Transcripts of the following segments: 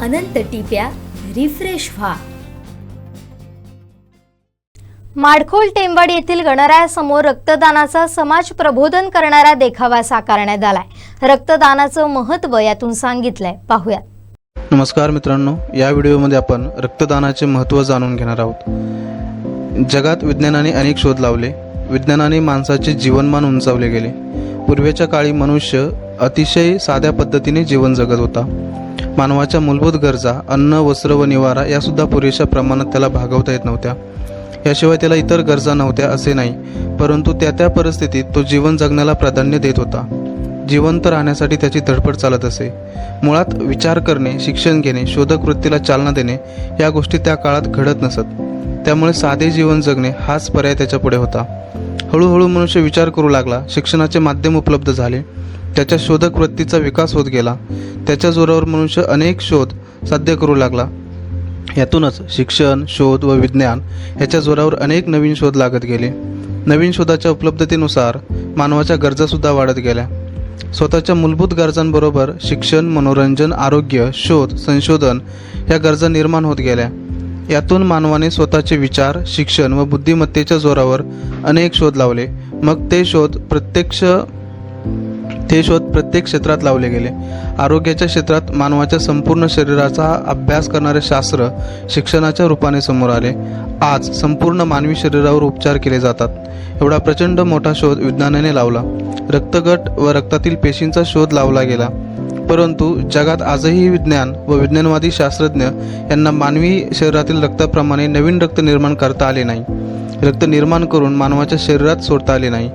अनंत टिप्या refresh व्हा. माडखोल टेंबड येथील गणरायासमोर रक्तदानाचा समाज प्रबोधन करणारा देखावा साकारण्यात आलाय. रक्तदानाचं महत्त्व यातून सांगितलंय. पाहूयात. नमस्कार मित्रांनो या व्हिडिओमध्ये आपण रक्तदानाचे महत्त्व जाणून घेणार आहोत. जगात विज्ञानाने अनेक शोध लावले. विज्ञानाने माणसाचे जीवनमान उंचावले गेले. पूर्वीच्या काळी मनुष्य अतिशय साध्या पद्धतीने जीवन जगत होता. मानवाच्या मूलभूत गरजा अन्न वस्त्र व निवारा यासुद्धा पुरेशा प्रमाणात त्याला भागवता येत नव्हत्या. याशिवाय त्याला इतर गरजा नव्हत्या असे नाही परंतु त्या त्या परिस्थितीत तो जीवन जगण्याला प्राधान्य देत होता. जिवंत राहण्यासाठी त्याची धडपड चालत असे. मुळात विचार करणे शिक्षण घेणे शोधक वृत्तीला चालना देणे या गोष्टी त्या काळात घडत नसत. त्यामुळे साधे जीवन जगणे हाच पर्याय त्याच्या पुढे होता. हळूहळू मनुष्य विचार करू लागला शिक्षणाचे माध्यम उपलब्ध झाले. त्याच्या शोधक वृत्तीचा विकास होत गेला. त्याच्या जोरावर मनुष्य अनेक शोध साध्य करू लागला. यातूनच शिक्षण शोध व विज्ञान याच्या जोरावर अनेक नवीन शोध लागत गेले. नवीन शोधाच्या उपलब्धतेनुसार मानवाच्या गरजासुद्धा वाढत गेल्या. स्वतःच्या मूलभूत गरजांबरोबर शिक्षण मनोरंजन आरोग्य शोध संशोधन या गरजा निर्माण होत गेल्या. यातून मानवाने स्वतःचे विचार शिक्षण व बुद्धिमत्तेच्या जोरावर अनेक शोध लावले. मग ते शोध प्रत्यक्ष ते शोध प्रत्येक क्षेत्रात लावले गेले. आरोग्याच्या क्षेत्रात मानवाच्या संपूर्ण शरीराचा अभ्यास करणारे शास्त्र शिक्षणाच्या रूपाने समोर आले. आज संपूर्ण मानवी शरीरावर उपचार केले जातात. एवढा प्रचंड मोठा शोध विज्ञानाने लावला. रक्तगट व रक्तातील पेशींचा शोध लावला गेला. परंतु जगात आजही विज्ञान व विज्ञानवादी शास्त्रज्ञ यांना मानवी शरीरातील रक्ताप्रमाणे नवीन रक्त निर्माण करता आले नाही. रक्त निर्माण करून मानवाच्या शरीरात सोडता आले नाही.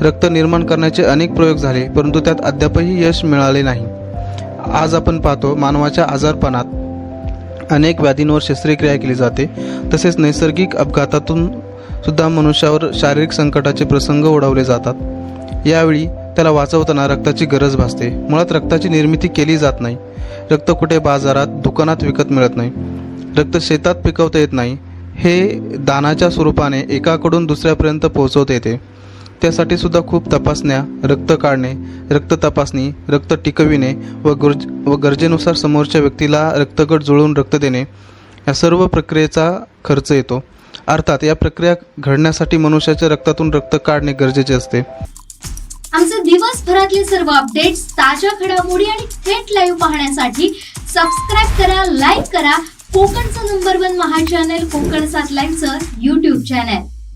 रक्त निर्माण करण्याचे अनेक प्रयोग झाले परंतु त्यात अद्यापही यश मिळाले नाही. आज आपण पाहतो मानवाच्या आजारपणात अनेक व्याधींवर शस्त्रक्रिया केली जाते. तसेच नैसर्गिक अपघातातून सुद्धा मनुष्यावर शारीरिक संकटाचे प्रसंग ओढवले जातात. यावेळी त्याला वाचवताना रक्ताची गरज भासते. मुळात रक्ताची निर्मिती केली जात नाही. रक्त कुठे बाजारात दुकानात विकत मिळत नाही. रक्त शेतात पिकवता येत नाही. हे दानाच्या स्वरूपाने एकाकडून दुसऱ्यापर्यंत पोहोचवता येते. त्यासाठी सुद्धा खूप तपासण्या रक्त काढणे रक्त तपासणी रक्त टिकविणे व गरज व गरजेनुसार समोरच्या व्यक्तीला रक्तगट जुळवून रक्त देणे या सर्व प्रक्रियेचा खर्च येतो. अर्थात या प्रक्रिया घडण्यासाठी मनुष्याच्या रक्तातून रक्त काढणे गरजेचे असते. आमचे दिवसभरातले सर्व अपडेट्स ताज्या घडामोडी आणि थेट लाईव्ह पाहण्यासाठी सबस्क्राईब करा लाईक करा. कोकणचं नंबर वन महा चॅनल कोकण सात लाईव्हचं युट्यूब चॅनल